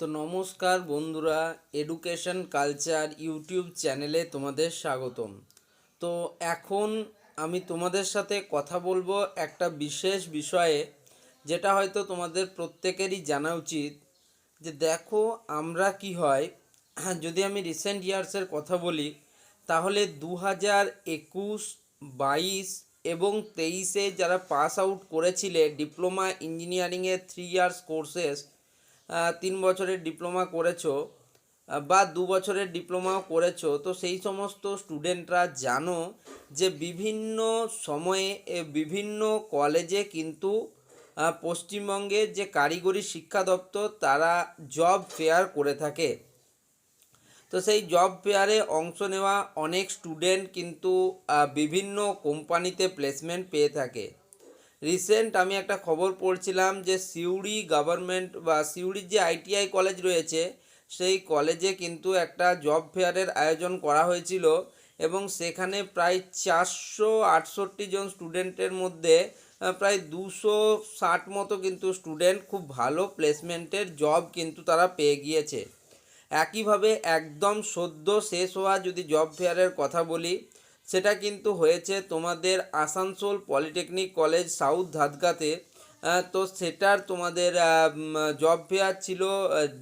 তো নমস্কার বন্ধুরা এডুকেশন কালচার ইউটিউব চ্যানেলে তোমাদের স্বাগতম। তো এখন আমি তোমাদের সাথে কথা বলব একটা বিশেষ বিষয়ে, যেটা হয়তো তোমাদের প্রত্যেকেরই জানা উচিত যে দেখো আমরা কি হয়, যদি আমি রিসেন্ট ইয়ার্সের কথা বলি, তাহলে দু হাজার একুশ, বাইশ এবং তেইশে যারা পাস আউট করেছিলে ডিপ্লোমা ইঞ্জিনিয়ারিংয়ের থ্রি ইয়ার্স কোর্সেস তিন বছরের ডিপ্লোমা করেছ বা দু বছরের ডিপ্লোমাও করেছ তো সেই সমস্ত স্টুডেন্টরা জানো যে বিভিন্ন সময়ে বিভিন্ন কলেজে কিন্তু আহ, পশ্চিমবঙ্গের যে কারিগরি শিক্ষা দপ্তর তারা জব ফেয়ার করে থাকে। তো সেই জব ফেয়ারে অংশ নেওয়া অনেক স্টুডেন্ট কিন্তু বিভিন্ন কোম্পানিতে প্লেসমেন্ট পেয়ে থাকে। রিসেন্ট আমি একটা খবর পড়ছিলাম যে সিউড়ি গভর্নমেন্ট বা সিউড়ির যে আইটিআই কলেজ রয়েছে, সেই কলেজে কিন্তু একটা জব ফেয়ারের আয়োজন করা হয়েছিল এবং সেখানে প্রায় চারশো আটষট্টি জন স্টুডেন্টের মধ্যে প্রায় দুশো ষাট মতো কিন্তু স্টুডেন্ট খুব ভালো প্লেসমেন্টের জব কিন্তু তারা পেয়ে গিয়েছে। একইভাবে একদম সদ্য শেষ হওয়া যদি জব ফেয়ারের কথা বলি সেটা কিন্তু হয়েছে তোমাদের আসানসোল পলিটেকনিক কলেজ সাউথ ধাদগাতে তো সেটার তোমাদের জব ফেয়ার ছিল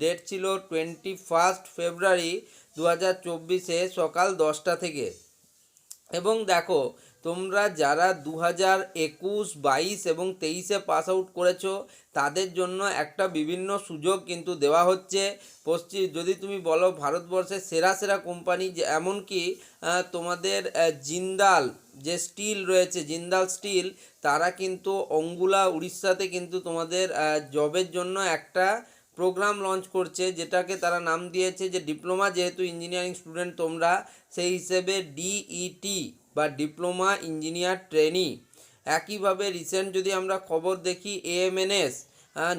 ডেট ছিল টোয়েন্টি ফার্স্ট ফেব্রুয়ারি দু হাজার চব্বিশে সকাল দশটা থেকে। এবং দেখো, তোমরা যারা দু হাজার একুশ, বাইশ এবং তেইশে পাস আউট করেছ, তাদের জন্য একটা বিভিন্ন সুযোগ কিন্তু দেওয়া হচ্ছে। পশ্চিম যদি তুমি বলো ভারতবর্ষের সেরা সেরা কোম্পানি যে, এমনকি তোমাদের জিন্দাল যে স্টিল রয়েছে, জিন্দাল স্টিল, তারা কিন্তু অঙ্গুলা উড়িষ্যাতে কিন্তু তোমাদের জবের জন্য একটা প্রোগ্রাম লঞ্চ করছে, যেটাকে তারা নাম দিয়েছে যে ডিপ্লোমা যেহেতু ইঞ্জিনিয়ারিং স্টুডেন্ট তোমরা, সেই হিসেবে ডিইটি বা ডিপ্লোমা ইঞ্জিনিয়ার ট্রেনি একইভাবে রিসেন্ট যদি আমরা খবর দেখি AMNS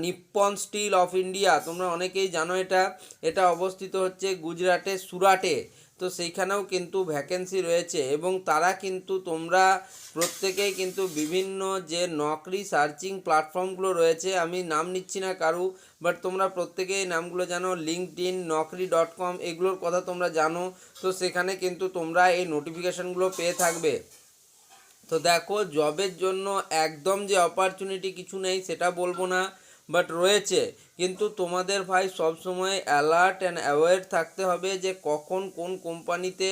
Nippon Steel of India তোমরা অনেকেই জানো এটা। এটা অবস্থিত হচ্ছে গুজরাটে সুরাটে। তো সেইখানেও কিন্তু ভ্যাকেন্সি রয়েছে এবং তারা কিন্তু তোমরা প্রত্যেকেই কিন্তু বিভিন্ন যে নকরি সার্চিং প্ল্যাটফর্মগুলো রয়েছে, আমি নাম নিচ্ছি না কারু বাট তোমরা প্রত্যেকেই নামগুলো জানো LinkedIn Naukri dot com এগুলোর কথা তোমরা জানো, তো সেখানে কিন্তু তোমরা এই নোটিফিকেশানগুলো পেয়ে থাকবে। তো দেখো জবের জন্য একদম যে অপরচুনিটি কিছু নেই, সেটা বলব না বাট রয়েছে। কিন্তু তোমাদের ভাই সবসময় অ্যালার্ট অ্যান্ড অ্যাওয়ার থাকতে হবে যে কখন কোন কোম্পানিতে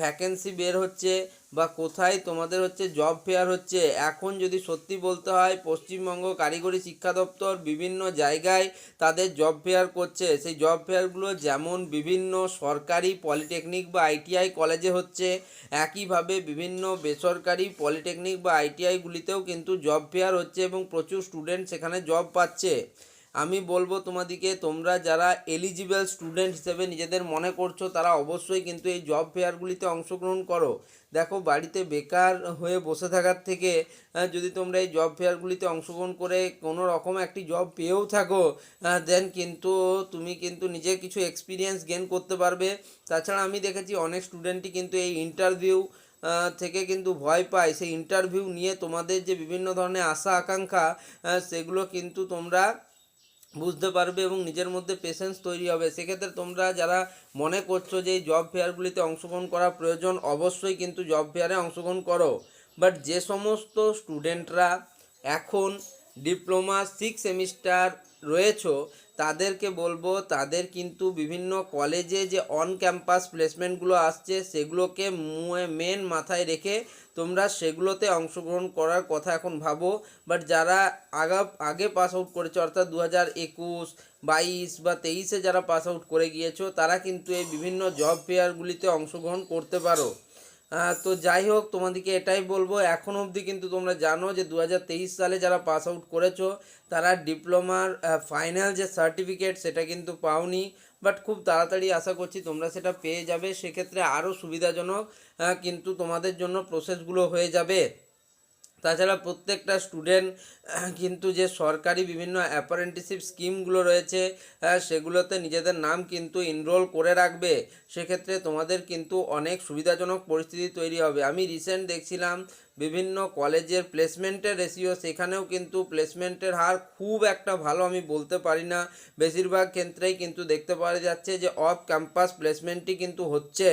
ভ্যাকেন্সি বের হচ্ছে বা কোথায় তোমাদের হচ্ছে জব ফেয়ার হচ্ছে। এখন যদি সত্যি বলতে হয়, পশ্চিমবঙ্গ কারিগরি শিক্ষা দপ্তর বিভিন্ন জায়গায় তাদের জব ফেয়ার করছে। সেই জব ফেয়ারগুলো যেমন বিভিন্ন সরকারি পলিটেকনিক বা আইটিআই কলেজে হচ্ছে, একইভাবে বিভিন্ন বেসরকারি পলিটেকনিক বা আইটিআইগুলিতেও কিন্তু জব ফেয়ার হচ্ছে এবং প্রচুর স্টুডেন্ট সেখানে জব পাচ্ছে। আমি বলব তোমাদিকে, তোমরা যারা এলিজিবল স্টুডেন্ট হিসেবে নিজেদের মনে করছ, তারা অবশ্যই কিন্তু এই জব ফেয়ারগুলিতে অংশগ্রহণ করো। দেখো, বাড়িতে বেকার হয়ে বসে থাকার থেকে যদি তোমরা এই জব ফেয়ারগুলিতে অংশগ্রহণ করে কোনো রকম একটি জব পেয়েও থাকো দেন কিন্তু তুমি কিন্তু নিজে কিছু এক্সপিরিয়েন্স গেন করতে পারবে। তাছাড়া আমি দেখেছি অনেক স্টুডেন্টই কিন্তু এই ইন্টারভিউ থেকে কিন্তু ভয় পায়। সেই ইন্টারভিউ নিয়ে তোমাদের যে বিভিন্ন ধরনের আশা আকাঙ্ক্ষা সেগুলো কিন্তু তোমরা বুঝতে পারবে এবং নিজের মধ্যে পেশেন্স তৈরি হবে। সেক্ষেত্রে তোমরা যারা মনে করছ যে এই জব ফেয়ারগুলিতে অংশগ্রহণ করা প্রয়োজন, অবশ্যই কিন্তু জব ফেয়ারে অংশগ্রহণ করো। বাট যে সমস্ত স্টুডেন্টরা এখন ডিপ্লোমা সিক্স সেমিস্টার রয়েছো তাদেরকে বলব, তাদের কিন্তু বিভিন্ন কলেজে যে অন ক্যাম্পাস প্লেসমেন্টগুলো আসছে, সেগুলোকে মেন মাথায় রেখে তোমরা সেগুলোতে অংশগ্রহণ করার কথা এখন ভাবো। বাট যারা আগা, আগে পাস আউট করেছে, অর্থাৎ দু হাজার একুশ, বাইশ বা তেইশে যারা পাস আউট করে গিয়েছো, তারা কিন্তু এই বিভিন্ন জব ফেয়ারগুলিতে অংশগ্রহণ করতে পারো। তো যাই হোক, তোমাদেরকে এটাই বলব, এখন অবধি কিন্তু তোমরা জানো যে দুহাজার তেইশ সালে যারা পাস আউট করেছ, তারা ডিপ্লোমার ফাইনাল যে সার্টিফিকেট সেটা কিন্তু পাওনি বাট খুব তাড়াতাড়ি আশা করছি তোমরা সেটা পেয়ে যাবে। সেক্ষেত্রে আরও সুবিধাজনক কিন্তু তোমাদের জন্য প্রসেসগুলো হয়ে যাবে। তাছাড়া প্রত্যেকটা স্টুডেন্ট কিন্তু যে সরকারি বিভিন্ন অ্যাপারেন্টিসিপ স্কিমগুলো রয়েছে সেগুলোতে নিজেদের নাম কিন্তু এনরোল করে রাখবে। সেক্ষেত্রে তোমাদের কিন্তু অনেক সুবিধাজনক পরিস্থিতি তৈরি হবে। আমি রিসেন্ট দেখছিলাম, বিভিন্ন কলেজের প্লেসমেন্টের রেশিও সেখানেও কিন্তু প্লেসমেন্টের হার খুব একটা ভালো আমি বলতে পারি না। বেশিরভাগ ক্ষেত্রেই কিন্তু দেখতে পাওয়া যাচ্ছে যে অফ ক্যাম্পাস প্লেসমেন্টই কিন্তু হচ্ছে।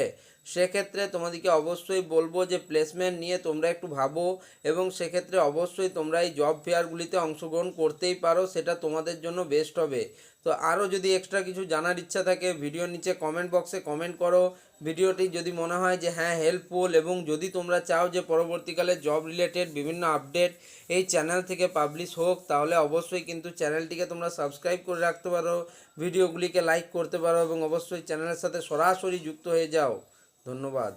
সেক্ষেত্রে তোমাদেরকে অবশ্যই বলব যে প্লেসমেন্ট নিয়ে তোমরা একটু ভাবো এবং সেক্ষেত্রে অবশ্যই তোমরা এই জব ফেয়ারগুলিতে অংশগ্রহণ করতেই পারো, সেটা তোমাদের জন্য বেস্ট হবে। তো আরও যদি এক্সট্রা কিছু জানার ইচ্ছা থাকে ভিডিওর নিচে কমেন্ট বক্সে কমেন্ট করো। ভিডিওটি যদি মনে হয় যে হ্যাঁ হেল্পফুল এবং যদি তোমরা চাও যে পরবর্তীকালে জব রিলেটেড বিভিন্ন আপডেট এই চ্যানেল থেকে পাবলিশ হোক, তাহলে অবশ্যই কিন্তু চ্যানেলটিকে তোমরা সাবস্ক্রাইব করে রাখতে পারো ভিডিওগুলিকে লাইক করতে পারো এবং অবশ্যই চ্যানেলের সাথে সরাসরি যুক্ত হয়ে যাও। ধন্যবাদ।